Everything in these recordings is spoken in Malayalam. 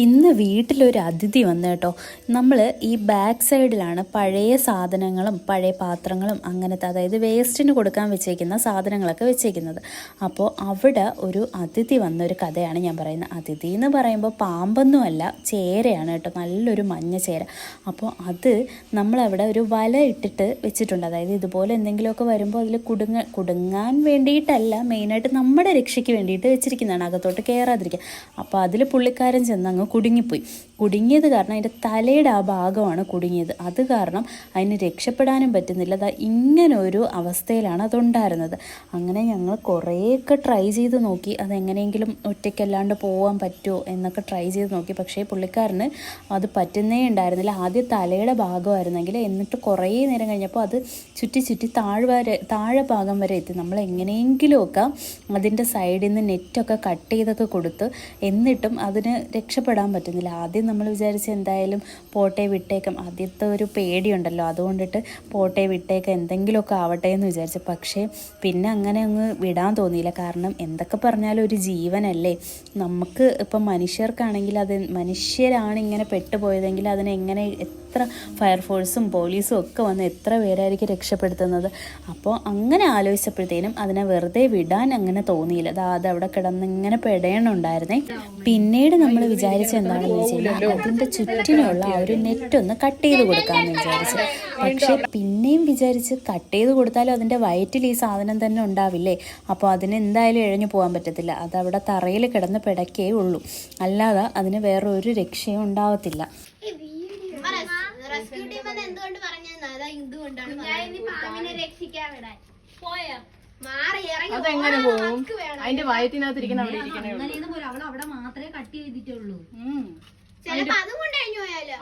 ഇന്ന് വീട്ടിലൊരു അതിഥി വന്നു കേട്ടോ. നമ്മൾ ഈ ബാക്ക് സൈഡിലാണ് പഴയ സാധനങ്ങളും പഴയ പാത്രങ്ങളും അങ്ങനത്തെ അതായത് വേസ്റ്റിന് കൊടുക്കാൻ വെച്ചേക്കുന്ന സാധനങ്ങളൊക്കെ വെച്ചേക്കുന്നത്. അപ്പോൾ അവിടെ ഒരു അതിഥി വന്ന ഒരു കഥയാണ് ഞാൻ പറയുന്നത്. അതിഥി എന്ന് പറയുമ്പോൾ പാമ്പൊന്നുമല്ല ചേരയാണ് കേട്ടോ. നല്ലൊരു മഞ്ഞ ചേര. അപ്പോൾ അത് നമ്മളവിടെ ഒരു വല ഇട്ടിട്ട് വെച്ചിട്ടുണ്ട്. അതായത് ഇതുപോലെ എന്തെങ്കിലുമൊക്കെ വരുമ്പോൾ അതിൽ കുടുങ്ങ കുടുങ്ങാൻ വേണ്ടിയിട്ടല്ല മെയിനായിട്ട് നമ്മുടെ രക്ഷയ്ക്ക് വേണ്ടിയിട്ട് വെച്ചിരിക്കുന്നതാണ്. അകത്തോട്ട് കയറാതിരിക്കുക അപ്പോൾ അതിൽ പുള്ളിക്കാരൻ ചെന്ന് അങ്ങ് കുടുങ്ങിപ്പോയി. കുടുങ്ങിയത് കാരണം അതിന്റെ തലയുടെ ആ ഭാഗമാണ് കുടുങ്ങിയത്. അത് കാരണം അതിന് രക്ഷപ്പെടാനും പറ്റുന്നില്ല. അതാ ഇങ്ങനെ ഒരു അവസ്ഥയിലാണ് അതുണ്ടായിരുന്നത്. അങ്ങനെ ഞങ്ങൾ കുറേയൊക്കെ ട്രൈ ചെയ്ത് നോക്കി. അതെങ്ങനെയെങ്കിലും ഒറ്റയ്ക്കല്ലാണ്ട് പോകാൻ പറ്റുമോ എന്നൊക്കെ ട്രൈ ചെയ്ത് നോക്കി. പക്ഷേ പുള്ളിക്കാരന് അത് പറ്റുന്നേ ഉണ്ടായിരുന്നില്ല. ആദ്യം തലയുടെ ഭാഗമായിരുന്നെങ്കിൽ എന്നിട്ട് കുറേ നേരം കഴിഞ്ഞപ്പോൾ അത് ചുറ്റി ചുറ്റി താഴ് വരെ താഴെ ഭാഗം വരെ എത്തി. നമ്മൾ എങ്ങനെയെങ്കിലുമൊക്കെ അതിന്റെ സൈഡിൽ നിന്ന് നെറ്റൊക്കെ കട്ട് ചെയ്തൊക്കെ കൊടുത്ത് എന്നിട്ടും അതിന് രക്ഷപ്പെടാൻ പറ്റുന്നില്ല. ആദ്യം നമ്മൾ വിചാരിച്ച് എന്തായാലും പോട്ടെ വിട്ടേക്കാം. ആദ്യത്തെ ഒരു പേടിയുണ്ടല്ലോ. അതുകൊണ്ടിട്ട് പോട്ടെ വിട്ടേക്കാം എന്തെങ്കിലുമൊക്കെ ആവട്ടെ എന്ന് വിചാരിച്ചു. പക്ഷേ പിന്നെ അങ്ങനെ അങ്ങ് വിടാൻ തോന്നിയില്ല. കാരണം എന്തൊക്കെ പറഞ്ഞാലും ഒരു ജീവനല്ലേ. നമുക്ക് ഇപ്പം മനുഷ്യർക്കാണെങ്കിൽ അത് മനുഷ്യരാണ് ഇങ്ങനെ പെട്ടുപോയതെങ്കിൽ അതിനെങ്ങനെ എത്ര ഫയർഫോഴ്സും പോലീസും ഒക്കെ വന്ന് എത്ര പേരായിരിക്കും രക്ഷപ്പെടുത്തുന്നത്? അപ്പോൾ അങ്ങനെ ആലോചിച്ചപ്പോഴത്തേനും അതിനെ വെറുതെ വിടാൻ അങ്ങനെ തോന്നിയില്ല. അത് അത് അവിടെ കിടന്ന് ഇങ്ങനെ പെടയണുണ്ടായിരുന്നേ. പിന്നീട് നമ്മൾ വിചാരിച്ച എന്താണെന്ന് വെച്ച് കഴിഞ്ഞാൽ അതിന്റെ ചുറ്റിനുള്ള ആ ഒരു നെറ്റ് ഒന്ന് കട്ട് ചെയ്ത് കൊടുക്കാമെന്ന് വിചാരിച്ചു. പക്ഷേ പിന്നെയും വിചാരിച്ച് കട്ട് ചെയ്ത് കൊടുത്താലും അതിന്റെ വയറ്റിൽ ഈ സാധനം തന്നെ ഉണ്ടാവില്ലേ? അപ്പോൾ അതിന് എന്തായാലും ഇഴഞ്ഞു പോകാൻ പറ്റത്തില്ല. അത് അവിടെ തറയിൽ കിടന്ന് പെടക്കേ ഉള്ളൂ അല്ലാതെ അതിന് വേറൊരു രക്ഷയും ഉണ്ടാവത്തില്ല. റെസ്ക്യൂ ടീം അത് എന്തുകൊണ്ട് പറഞ്ഞാ അതാ ഇതുകൊണ്ടാണ് പാമ്പിനെ രക്ഷിക്കാൻ വിടാൻ പോയോ മാറി ഇറങ്ങി അതെങ്ങനെ പോകും? പോവും അതിന്റെ വയറ്റിനകത്ത് ഇരിക്കുന്ന അവിടെ ഇരിക്കണേ അങ്ങനെ പോലും അവൾ അവിടെ മാത്രമേ കട്ട് ചെയ്തിട്ടുള്ളൂ.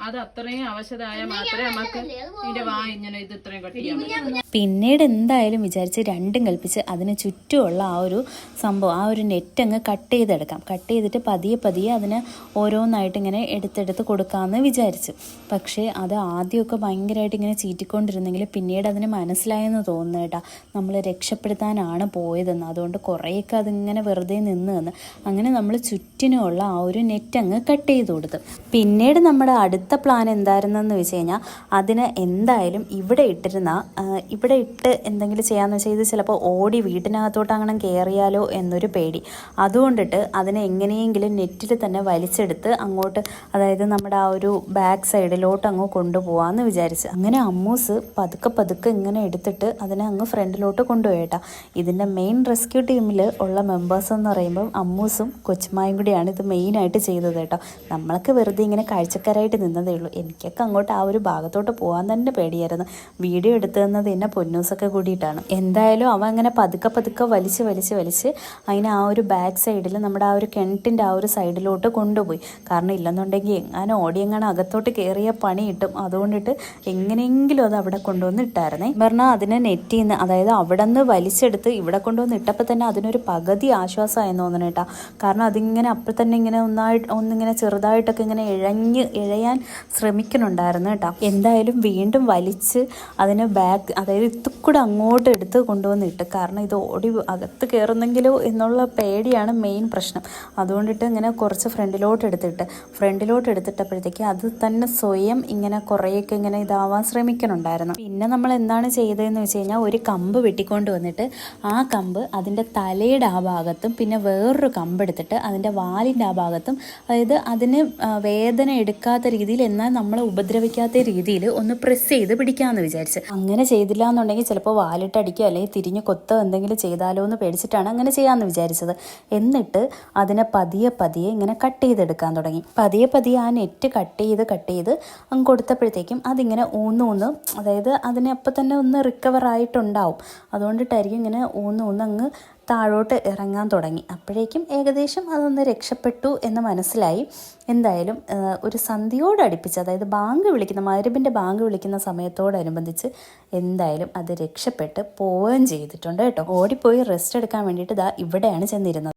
അതും അത്രയും അവശതായ മാത്രമേ നമുക്ക് ഇതിന്റെ വാ ഇങ്ങനെ ഇത് ഇത്രയും കട്ട് ചെയ്യാൻ പിന്നീട് എന്തായാലും വിചാരിച്ച് രണ്ടും കൽപ്പിച്ച് അതിന് ചുറ്റുമുള്ള ആ ഒരു സംഭവം ആ ഒരു നെറ്റ് അങ്ങ് കട്ട് ചെയ്തെടുക്കാം. കട്ട് ചെയ്തിട്ട് പതിയെ പതിയെ അതിന് ഓരോന്നായിട്ട് ഇങ്ങനെ എടുത്തെടുത്ത് കൊടുക്കാമെന്ന് വിചാരിച്ചു. പക്ഷേ അത് ആദ്യമൊക്കെ ഭയങ്കരമായിട്ട് ഇങ്ങനെ ചീറ്റിക്കൊണ്ടിരുന്നെങ്കിൽ പിന്നീട് അതിന് മനസ്സിലായെന്ന് തോന്നുന്നു കേട്ടാ. നമ്മൾ രക്ഷപ്പെടുത്താനാണ് പോയതെന്ന്. അതുകൊണ്ട് കുറേയൊക്കെ അതിങ്ങനെ വെറുതെ നിന്ന് നിന്ന് അങ്ങനെ നമ്മൾ ചുറ്റിനുമുള്ള ആ ഒരു നെറ്റ് അങ്ങ് കട്ട് ചെയ്ത് കൊടുത്തു. പിന്നീട് നമ്മുടെ അടുത്ത പ്ലാൻ എന്തായിരുന്നെന്ന് വെച്ച് കഴിഞ്ഞാൽ അതിന് എന്തായാലും ഇവിടെ ഇട്ടിരുന്ന ഇവിടെ ഇട്ട് എന്തെങ്കിലും ചെയ്യാമെന്ന് വെച്ചാൽ ഇത് ചിലപ്പോൾ ഓടി വീട്ടിനകത്തോട്ട് അങ്ങനെ കയറിയാലോ എന്നൊരു പേടി. അതുകൊണ്ടിട്ട് അതിനെ എങ്ങനെയെങ്കിലും നെറ്റിൽ തന്നെ വലിച്ചെടുത്ത് അങ്ങോട്ട് അതായത് നമ്മുടെ ആ ഒരു ബാക്ക് സൈഡിലോട്ട് അങ്ങ് കൊണ്ടുപോകാമെന്ന് വിചാരിച്ച്. അങ്ങനെ അമ്മൂസ് പതുക്കെ പതുക്കെ ഇങ്ങനെ എടുത്തിട്ട് അതിനെ അങ്ങ് ഫ്രണ്ടിലോട്ട് കൊണ്ടുപോയേട്ടാ ഇതിന്റെ മെയിൻ റെസ്ക്യൂ ടീമിൽ ഉള്ള മെമ്പേഴ്സ് എന്ന് പറയുമ്പം അമ്മൂസും കൊച്ചുമായും കൂടിയാണ് ഇത് മെയിനായിട്ട് ചെയ്തത് കേട്ടോ. നമ്മളൊക്കെ വെറുതെ ഇങ്ങനെ കാഴ്ചക്കാരായിട്ട് നിന്നതേ ഉള്ളൂ. എനിക്കൊക്കെ അങ്ങോട്ട് ആ ഒരു ഭാഗത്തോട്ട് പോകാൻ തന്നെ പേടിയായിരുന്നു. വീഡിയോ എടുത്തു തന്നത് എന്നെ പൊന്നൂസൊക്കെ കൂടിയിട്ടാണ്. എന്തായാലും അവ അങ്ങനെ പതുക്കെ പതുക്കെ വലിച്ച് വലിച്ച് വലിച്ച് അതിനെ ആ ഒരു ബാക്ക് സൈഡിൽ നമ്മുടെ ആ ഒരു കിണറ്റിന്റെ ആ ഒരു സൈഡിലോട്ട് കൊണ്ടുപോയി. കാരണം ഇല്ലെന്നുണ്ടെങ്കിൽ എങ്ങനെ ഓടി എങ്ങാനും അകത്തോട്ട് കയറിയ പണി കിട്ടും. അതുകൊണ്ടിട്ട് എങ്ങനെയെങ്കിലും അത് അവിടെ കൊണ്ടുവന്ന് ഇട്ടായിരുന്നേ. പറഞ്ഞാൽ അതിനെ നെറ്റിൽ നിന്ന് അതായത് അവിടെ നിന്ന് വലിച്ചെടുത്ത് ഇവിടെ കൊണ്ടുവന്ന് ഇട്ടപ്പോൾ തന്നെ അതിനൊരു പകുതി ആശ്വാസമായി തോന്നണേട്ടാ. കാരണം അതിങ്ങനെ അപ്പം തന്നെ ഇങ്ങനെ ഒന്നായിട്ട് ഒന്നിങ്ങനെ ചെറുതായിട്ടൊക്കെ ഇങ്ങനെ ഇഴഞ്ഞ് ഇഴയാൻ ശ്രമിക്കുന്നുണ്ടായിരുന്നു കേട്ടോ. എന്തായാലും വീണ്ടും വലിച്ച് അതിനെ ബാക്ക് അതായത് ഇത്തുക്കൂടെ അങ്ങോട്ട് എടുത്ത് കൊണ്ടുവന്നിട്ട് കാരണം ഇത് ഓടി അകത്ത് കയറുന്നെങ്കിലോ എന്നുള്ള പേടിയാണ് മെയിൻ പ്രശ്നം. അതുകൊണ്ടിട്ട് ഇങ്ങനെ കുറച്ച് ഫ്രണ്ടിലോട്ട് എടുത്തിട്ട് ഫ്രണ്ടിലോട്ട് എടുത്തിട്ടപ്പോഴത്തേക്ക് അത് തന്നെ സ്വയം ഇങ്ങനെ കുറേയൊക്കെ ഇങ്ങനെ ഇതാവാൻ ശ്രമിക്കുന്നുണ്ടായിരുന്നു. പിന്നെ നമ്മൾ എന്താണ് ചെയ്തതെന്ന് വെച്ച് കഴിഞ്ഞാൽ ഒരു കമ്പ് വെട്ടിക്കൊണ്ട് വന്നിട്ട് ആ കമ്പ് അതിന്റെ തലയുടെ ആ ഭാഗത്തും പിന്നെ വേറൊരു കമ്പ് എടുത്തിട്ട് അതിന്റെ വാലിന്റെ ആ ഭാഗത്തും അതായത് അതിന് വേദന എടുക്കാത്ത രീതിയിൽ എന്നാൽ നമ്മളെ ഉപദ്രവിക്കാത്ത രീതിയിൽ ഒന്ന് പ്രസ് ചെയ്ത് പിടിക്കാമെന്ന് വിചാരിച്ച്. അങ്ങനെ ചെയ്തില്ല എന്നുണ്ടെങ്കിൽ ചിലപ്പോൾ വാലിട്ടടിക്കുക അല്ലെങ്കിൽ തിരിഞ്ഞ് കൊത്തോ എന്തെങ്കിലും ചെയ്താലോ എന്ന് പേടിച്ചിട്ടാണ് അങ്ങനെ ചെയ്യാമെന്ന് വിചാരിച്ചത്. എന്നിട്ട് അതിനെ പതിയെ പതിയെ ഇങ്ങനെ കട്ട് ചെയ്തെടുക്കാൻ തുടങ്ങി. പതിയെ പതിയെ ആ നെറ്റ് കട്ട് ചെയ്ത് കട്ട് ചെയ്ത് അങ്ങ് കൊടുത്തപ്പോഴത്തേക്കും അതിങ്ങനെ ഊന്ന് ഊന്ന് അതായത് അതിനെ അപ്പം തന്നെ ഒന്ന് റിക്കവർ ആയിട്ടുണ്ടാവും. അതുകൊണ്ടിട്ടായിരിക്കും ഇങ്ങനെ ഊന്ന് ഊന്ന് അങ്ങ് താഴോട്ട് ഇറങ്ങാൻ തുടങ്ങി. അപ്പോഴേക്കും ഏകദേശം അതൊന്ന് രക്ഷപ്പെട്ടു എന്ന് മനസ്സിലായി. എന്തായാലും ഒരു സന്ധ്യയോടടുപ്പിച്ച് അതായത് ബാങ്ക് വിളിക്കുന്ന മരുബിന്റെ ബാങ്ക് വിളിക്കുന്ന സമയത്തോടനുബന്ധിച്ച് എന്തായാലും അത് രക്ഷപ്പെട്ട് പോവുകയും ചെയ്തിട്ടുണ്ട് കേട്ടോ. ഓടിപ്പോയി റെസ്റ്റ് എടുക്കാൻ വേണ്ടിയിട്ട് ഇതാ ഇവിടെയാണ് ചെന്നിരുന്നത്.